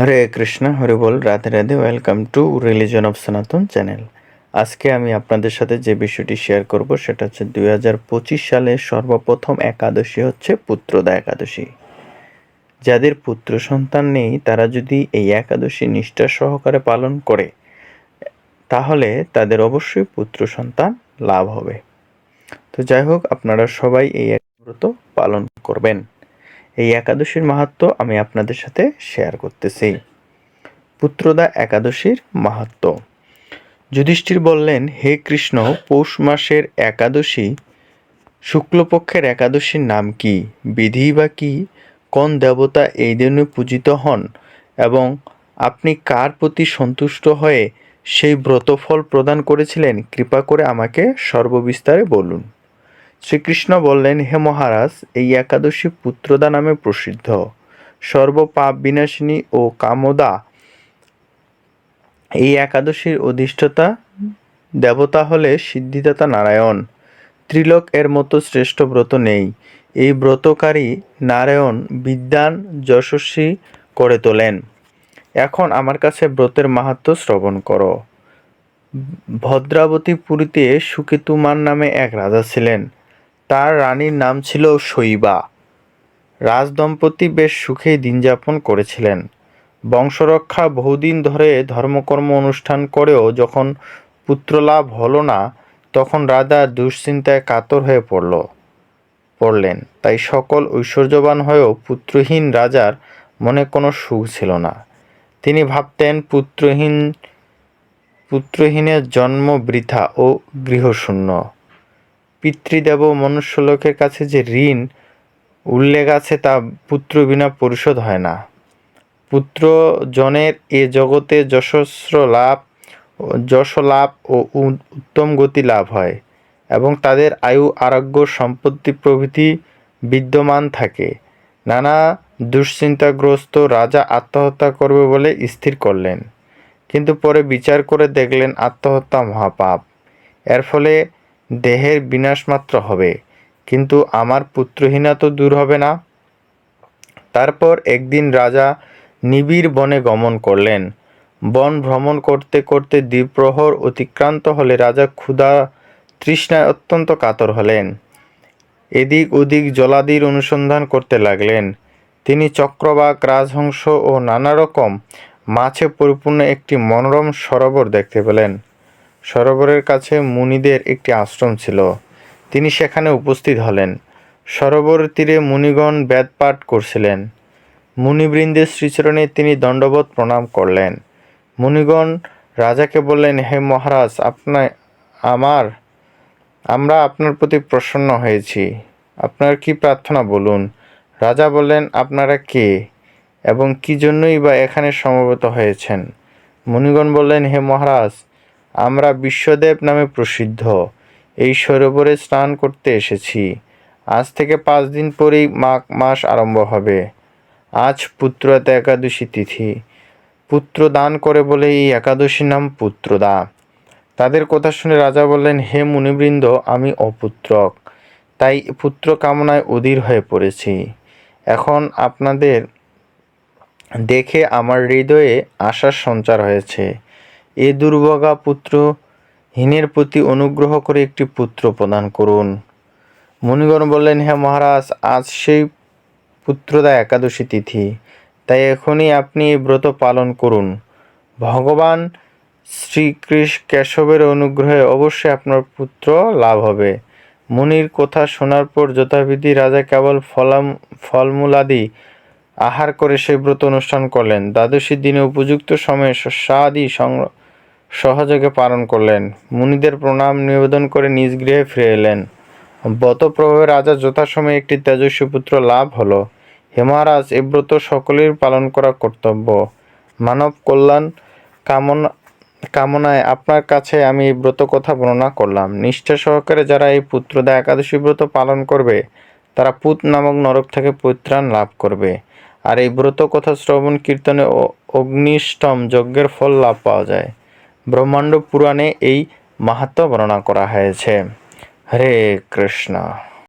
Hare Krishna, Hare ball, Radhe Radhe welcome to religion of Sanatan channel আজকে আমি আপনাদের সাথে যে বিষয়টি শেয়ার করব, সেটা হচ্ছে দুই হাজার পঁচিশ সালে সর্বপ্রথম একাদশী হচ্ছে পুত্রদা একাদশী। যাদের পুত্র সন্তান নেই, তারা যদি এই একাদশী নিষ্ঠা সহকারে পালন করে, তাহলে তাদের অবশ্যই পুত্র সন্তান লাভ হবে। তো যাই হোক, আপনারা সবাই এই ব্রত পালন করবেন। এই একাদশীর মাহাত্ম আমি আপনাদের সাথে শেয়ার করতেছি। পুত্রদা একাদশীর মাহাত্ম। যুধিষ্ঠির বললেন হে কৃষ্ণ পৌষ মাসের একাদশী শুক্লপক্ষের একাদশীর নাম কি? বিধি বা কি? কোন দেবতা এই দিনে পূজিত হন? এবং আপনি কার প্রতি সন্তুষ্ট হয়ে সেই ব্রতফল প্রদান করেছিলেন? কৃপা করে আমাকে সর্ববিস্তারে বলুন। শ্রীকৃষ্ণ বললেন, হে মহারাজ, এই একাদশী পুত্রদা নামে প্রসিদ্ধ। সর্বপাপ বিনাশিনী ও কামদা, এই একাদশীর অধিষ্ঠতা দেবতা হলে সিদ্ধিদাতা নারায়ণ। ত্রিলোক এর মতো শ্রেষ্ঠ ব্রত নেই। এই ব্রতকারী নারায়ণ বিদ্যান যশস্বী করে তোলেন। এখন আমার কাছে ব্রতের মাহাত্ম শ্রবণ করো। ভদ্রাবতী পুরীতে সুকেতুমান নামে এক রাজা ছিলেন। তার রানীর নাম ছিল শৈবা। রাজদম্পতি বেশ সুখেই দিন যাপন করেছিলেন। বংশরক্ষা বহুদিন ধরে ধর্মকর্ম অনুষ্ঠান করেও যখন পুত্রলাভ হলো না, তখন রাজা দুশ্চিন্তায় কাতর হয়ে পড়ল, পড়লেন। তাই সকল ঐশ্বর্যবান হয়েও পুত্রহীন রাজার মনে কোনো সুখ ছিল না। তিনি ভাবতেন পুত্রহীন, পুত্রহীনের জন্ম বৃথা ও গৃহশূন্য। পিতৃদেব মনুষ্যলোকের কাছে যে ঋণ, উল্লেখ আছে তা পুত্র বিনা পরিশোধ হয় না। পুত্র জনের এ জগতে যশস্র লাভ, যশ লাভ ও উত্তম গতি লাভ হয় এবং তাদের আয়ু, আরোগ্য, সম্পত্তি প্রভৃতি বিদ্যমান থাকে। নানা দুশ্চিন্তাগ্রস্ত রাজা আত্মহত্যা করবে বলে স্থির করলেন, কিন্তু পরে বিচার করে দেখলেন আত্মহত্যা মহাপাপ। এর ফলে দেহের বিনাশ মাত্র হবে। কিন্তু আমার পুত্রহীনা তো দূর হবে না। তারপর একদিন রাজা নিবিড় বনে গমন করলেন। বন ভ্রমণ করতে করতে দ্বিপ্রহর অতিক্রান্ত হলে রাজা ক্ষুধা তৃষ্ণায় অত্যন্ত কাতর হলেন। এদিক ওদিক জলাদির অনুসন্ধান করতে লাগলেন। তিনি চক্রবাক, রাজহংস ও নানা রকম মাছে পরিপূর্ণ একটি মনোরম সরোবর দেখতে পেলেন। সরোবরের কাছে মুনিদের একটি আশ্রম ছিল। তিনি সেখানে উপস্থিত হলেন। সরোবর তীরে মুনিগণ বেদপাঠ করছিলেন। মুনিবৃন্দের শ্রীচরণে তিনি দণ্ডবোধ প্রণাম করলেন। মুনিগণ রাজাকে বললেন, হে মহারাজ, আপনার, আমার, আমরা আপনার প্রতি প্রসন্ন হয়েছি। আপনার কি প্রার্থনা বলুন? রাজা বললেন, আপনারা কে এবং কি জন্যই বা এখানে সমবেত হয়েছেন? মুনিগণ বললেন, হে মহারাজ আমরা বিশ্বদেব নামে প্রসিদ্ধ। এই সরোবরে স্নান করতে এসেছি। আজ থেকে পাঁচ দিন পরেই মাঘ মাস আরম্ভ হবে। আজ পুত্রতা একাদশী তিথি। পুত্র দান করে বলে এই একাদশীর নাম পুত্রদা। তাদের কথা শুনে রাজা বললেন, হে মুনিবৃন্দ, আমি অপুত্রক। তাই পুত্র কামনায় অধীর হয়ে পড়েছি। এখন আপনাদের দেখে আমার হৃদয়ে আশার সঞ্চার হয়েছে। এ দুর্ভগা পুত্র হীনের প্রতি অনুগ্রহ করে একটি পুত্র প্রদান করুন। মুনিগণ বললেন হ্যাঁ মহারাজ, আজ সেই পুত্রদা একাদশী তিথি। তাই এখনই আপনি এই ব্রত পালন করুন। ভগবান শ্রীকৃষ্ণ কেশবের অনুগ্রহে অবশ্যই আপনার পুত্র লাভ হবে। মুনির কথা শোনার পর যথাবিধি রাজা কেবল ফলাম, ফলমূলাদি আহার করে সেই ব্রত অনুষ্ঠান করলেন। দ্বাদশী দিনে উপযুক্ত সময়ে শস্যাদি সহযোগে পালন করলেন। মুনিদের প্রণাম, নিবেদন করে নিজ গৃহে ফিরে এলেন। বতপ্রভাবে রাজা যথাসময়ে একটি তেজস্বী পুত্র লাভ হলো। হেমারাজ এ ব্রত সকলের পালন করা কর্তব্য। মানব কল্যাণ কামনা কামনায় আপনার কাছে আমি এই ব্রত কথা বর্ণনা করলাম। নিষ্ঠা সহকারে যারা এই পুত্রদা একাদশী ব্রত পালন করবে, তারা পুত নামক নরক থেকে পরিত্রাণ লাভ করবে। আর এই ব্রত কথা শ্রবণ, কীর্তনে ও অগ্নিষ্টম যজ্ঞের ফল লাভ পাওয়া যায়। ব্রহ্মাণ্ড পুরাণে এই মাহাত্ম বর্ণনা করা হয়েছে। হরে কৃষ্ণ।